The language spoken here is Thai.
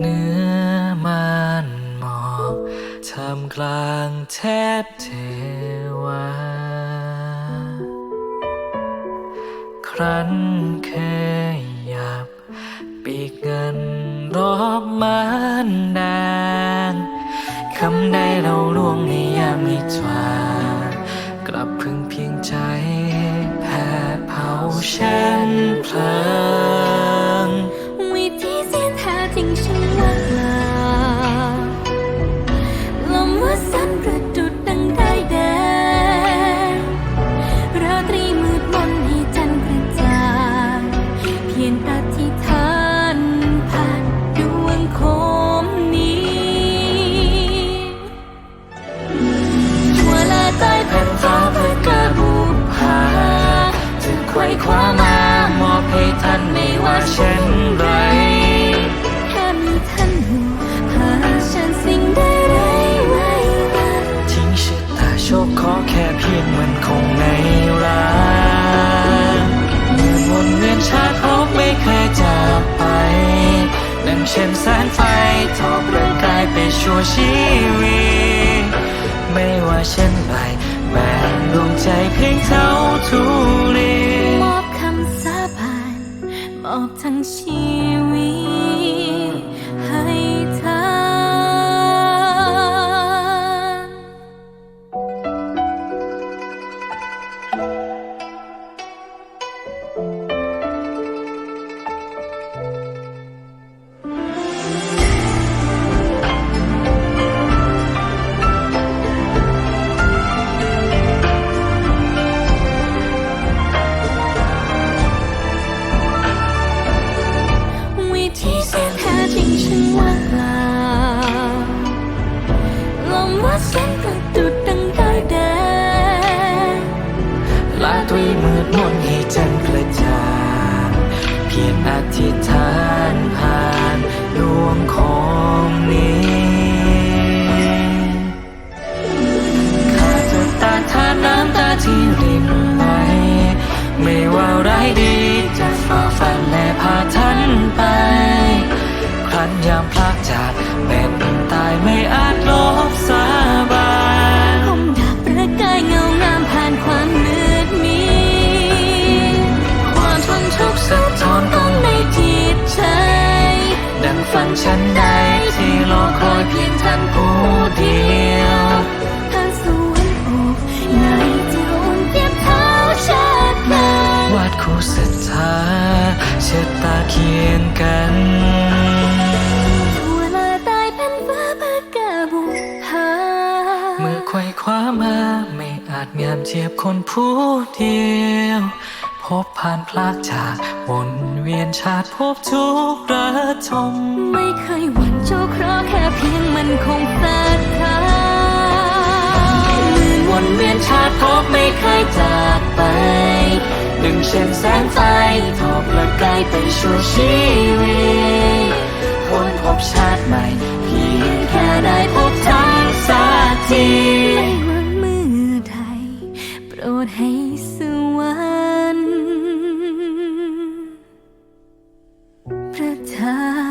เนื้อมันหมอกทำกลางแทบเทวา ครั้นเคยหยาบ ปีกเงินรอบมานแดงคำใดเราล่วงในยามนิทรากลับพึงเพียงใจแผ่เผาเช่ เช่นไรแค่มีท่านอยู่พาฉันสิ่งใดไรไว้วันทิ้งชะตาโชคขอแค่เพียงมันคงในรักเมื่อวนเวียนชาติพบไม่เคยจากไปดังเช่นแสงไฟทอประกายไปชั่วชีวิตไม่ว่าเช่นไรแม้ดวงใจเพียงเท่าทุลี อบทั้งชีวิต ว่าเส้นประดุดดังได้แดงลาด้วยมืดมนให้จันกระจ่างเพียงอธิษฐานผ่านดวงขอ ดังฝันฉันใดที่รอคอยเพียงท่านผู้เดียวทางสวรรค์อกใหญ่จะอุ่นเทียบเท้าชาติหน้าวาดคู่ศรัทธาชะตาเคียงกันทั่วลาตายเป็นฟ้าประกาบุหาเมื่อไขว่คว้ามาไม่อาจงามเทียบคนผู้เดียว พบผ่านพลากจากวนเวียนชาติพบทุกระทม ไม่เคยหวั่นโจเคราะห์แค่เพียงมันคงศรัทธาหมื่นวนเวียนชาติพบไม่เคยจากไป ดึงเช่นแสงไฟทอบละกายไปชั่วชีวิต เธอ